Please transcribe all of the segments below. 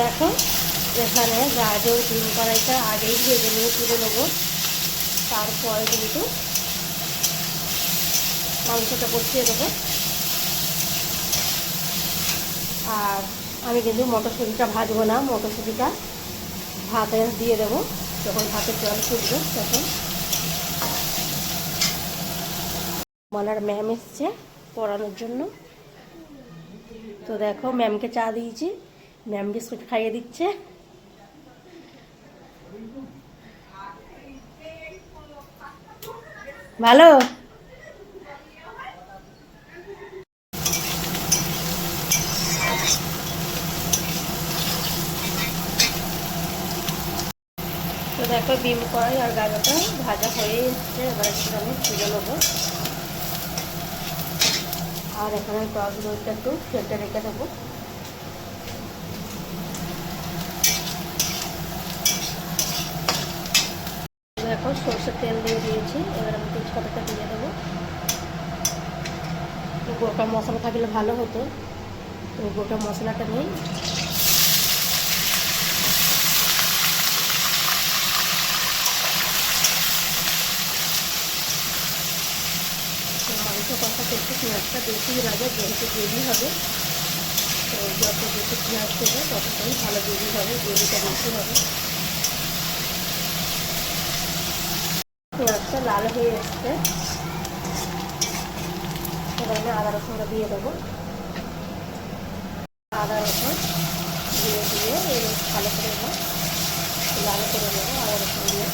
দেখো, এখানে গাজর, ডিম কড়াইটা আগেই ভেজে নিয়ে তুলে নেব। তারপরে কিন্তু মাংসটা কষিয়ে দেবো আর আমি কিন্তু মটরশুঁটিটা ভাজবো না, মটরশুঁটিটা ভাতে দিয়ে দেবো। যখন ভাতে জল ফুটবে তখন মালার ম্যাম এসছে পড়ানোর জন্য। তো দেখো, ম্যামকে চা দিয়েছি। ম্যাম বিস্কুট খাইয়ে দিচ্ছে। ভালো? তো দেখো বিম কড়াই আর গাজরটা ভাজা হয়ে এসছে, এবার একটু আমি তুলে নেব। আর এখানে টক দইটা একটু ফেলতে রেখে দেবো। দেখো সর্ষের তেল দিয়ে দিয়েছি। এবার আমি তেজপাতাটা দিয়ে দেবো। গোটা মশলা থাকলে ভালো হতো। তো গোটা মশলাটা নেই পেঁয়াজটা বেশি লাগে যেহেতু গ্রেভি হবে। তো যত বেশি পেঁয়াজ দেবে ততটাই ভালো গ্রেভি হবে গ্রেভিটা বেশি হবে পেঁয়াজটা লাল হয়ে এসছে এবার আমি আদা রসুনটা দিয়ে দেবো। আদা রসুন দিয়ে দিয়ে ভালো করে নেব লাল করে নেব আদা রসুন দিয়ে।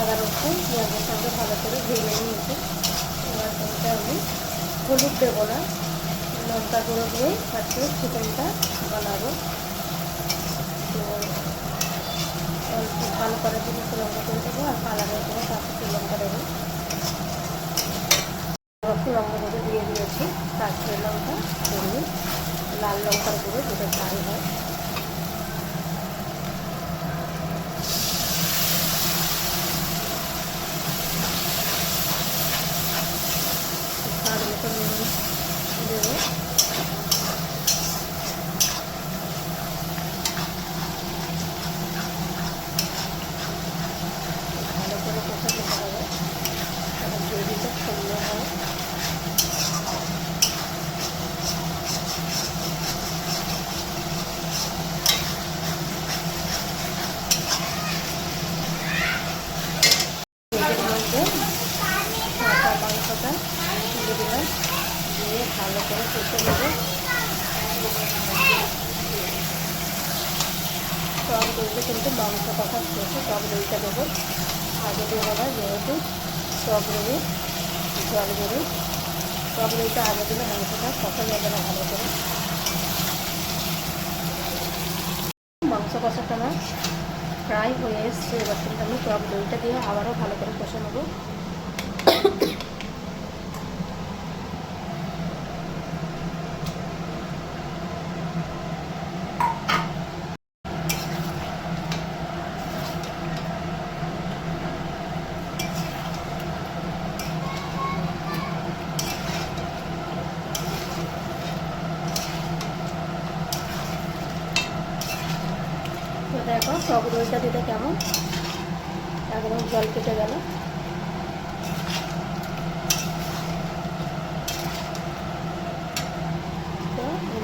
আদা রসুন পেঁয়াজের সঙ্গে ভালো করে ভেঙে নিয়েছি। এবার আমি হলুদ দেবো না। লঙ্কা গুঁড়ো দিয়ে আজকে চিকেনটা বানাবো। তো অল্প ভালো করে দিলে লঙ্কা করে দেবো আর কালারের করে কাঁচা লঙ্কা দেবো রক্ত লঙ্কা গুঁড়ো দিয়ে দিয়েছি। কাঁচা লঙ্কা, হলুদ, লাল লঙ্কার গুঁড়ো যেটা চাল হয়। স্বাদ মতো নুন দেবো ভালো করে কষাতে হবে তাহলে গ্রেভিটা সুন্দর হয় এর মধ্যে কাঁচা মাংসটা তুলে দিয়ে ভালো করে কষে নেব টক দইতে কিন্তু মাংস কষা শেষে টক দইটা দেবো আগে দেবো যেহেতু টক দই জল দেবে টক দইটা আগে দিলে মাংসটা কষা যাবে না ভালো করে মাংস কষাটা আমার ফ্রাই হয়ে এসছে। এবার কিন্তু আমি টক দইটা দিয়ে আবারও ভালো করে কষে নেব তো দেখো টক দইটা দিতে কেমন? একদম জল কেটে গেল।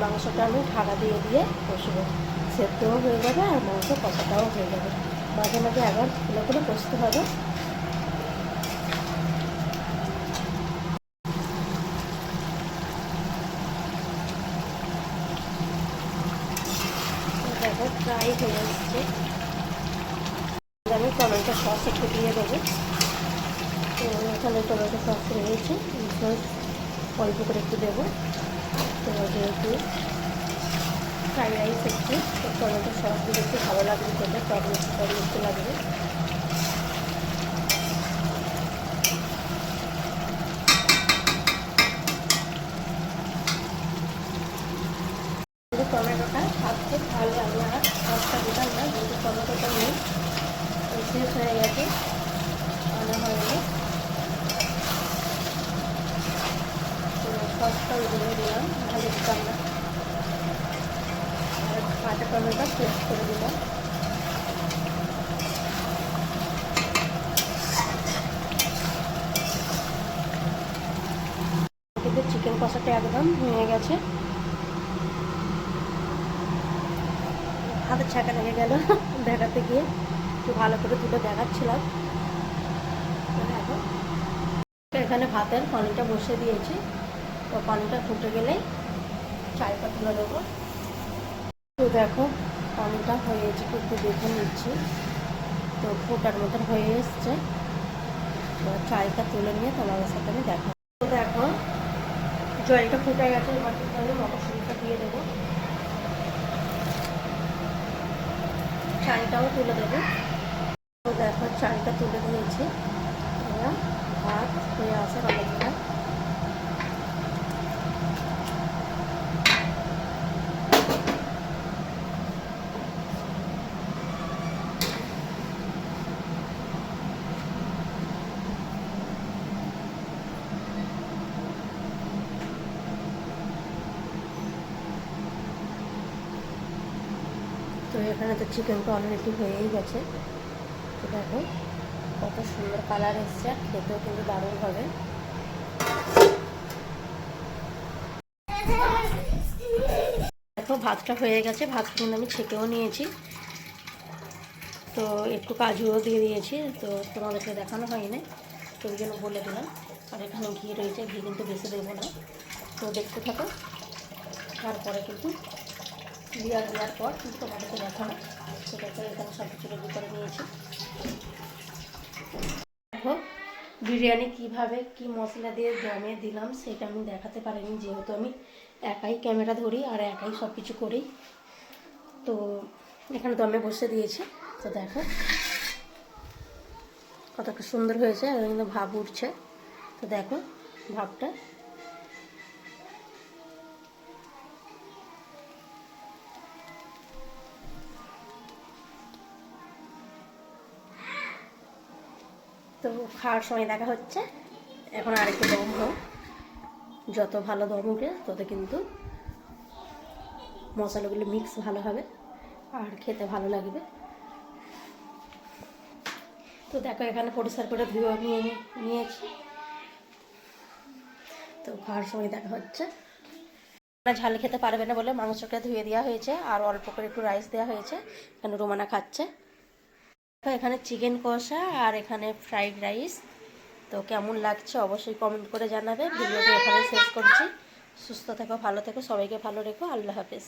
মাংসটা আমি ঢাকা দিয়ে দিয়ে কষবো। সেদ্ধও হয়ে যাবে আর মাংস কষাটাও হয়ে যাবে। মাঝে মাঝে আবার ফুলে করে কষতে হবে। দেখো ফ্রাই হয়ে এসছে আমি টমেটো সস একটু দিয়ে দেবো। তো এখানে টমেটো সস রয়েছে। সস অল্প করে একটু দেবো। তো যেহেতু ফ্রাইড রাইস একটু টমেটো সস দিলে একটু ভালো লাগবে খেতে। টমেটো টমেটো লাগবে। টমেটোটা থাকছে ভালো আমি আর মশলা দিতাম না আচ্ছা, কিন্তু টমেটোটা নেই শেষ হয়ে গেছে। আনা হয়নি। সসটাও দিয়ে দিলাম ভালো দিতাম না। আর কাঁচা টমেটো পেস্ট করে দিলাম। চিকেন কষাটা একদম ভেঙে গেছে। হাতে ছাকা লেগে গেল, দেখাতে গিয়ে একটু ভালো করে তুলে দেখাচ্ছিলাম। দেখো এখানে ভাতের পানিটা বসে দিয়েছি। তো পানিটা ফুটে গেলে চালটা তুলে দেবো। তো দেখো, পানিটা হয়েছে একটু দেখে নিচ্ছি। তো ফোটার মতন হয়ে এসছে। চালটা তুলে নিয়ে তোমাদের সাথে আমি দেখো তো দেখো, জলটা ফুটে গেছে, এবার কিন্তু আমি মটরশুঁটিটা দিয়ে দেবো চালটাও তুলে দেবো। দেখো চালটা তুলে দিয়েছি এবার ভাত হয়ে আসার অপেক্ষা তো এখানে তো চিকেনটা অলরেডি হয়েই গেছে। তো দেখো, কত সুন্দর কালার এসছে খেতেও কিন্তু দারুণ হবে। দেখো, ভাতটা হয়ে গেছে, ভাতটা কিন্তু আমি ছেঁকেও নিয়েছি। তো একটু কাজুও দিয়ে দিয়েছি, তো তোমাদেরকে দেখানো হয়নি, তো ওই বলে দিলাম। আর এখানে ঘি রয়েছে, ঘি কিন্তু বেশি দেবো না। তো দেখতে থাকো, তারপরে কিন্তু দেওয়ার দেওয়ার পর তোমাদেরকে দেখানো। সেটা করে এখানে সব কিছু রেডি করে নিয়েছি। দেখো, বিরিয়ানি কীভাবে, কি মশলা দিয়ে দমে দিলাম সেটা আমি দেখাতে পারিনি, যেহেতু আমি একাই ক্যামেরা ধরি আর একাই সব কিছু করি। তো এখানে দমে বসে দিয়েছি। তো দেখো, কতটা সুন্দর হয়েছে আর ভাব উঠছে। তো দেখো, ভাবটা তো খাওয়ার সময় দেখা হচ্ছে। এখন আরেকটু দম হোক যত ভালো দম উঠে, তত কিন্তু মশলাগুলো মিক্স ভালো হবে আর খেতে ভালো লাগবে। তো দেখো, এখানে পরিষ্কার করে ধুয়ে নিয়ে, নিয়েছি। তো খাওয়ার সময় দেখা হচ্ছে। ঝাল খেতে পারবে না বলে মাংসটা ধুয়ে দেওয়া হয়েছে আর অল্প করে একটু রাইস দেওয়া হয়েছে। এখানে রোমানা খাচ্ছে। তো এখানে চিকেন কষা আর এখানে ফ্রাইড রাইস। তো কেমন লাগছে অবশ্যই কমেন্ট করে জানাবে। ভিডিওটি এখানে শেষ করছি। সুস্থ থেকো, ভালো থেকো, সবাইকে ভালো রেখো। আল্লাহ হাফেজ।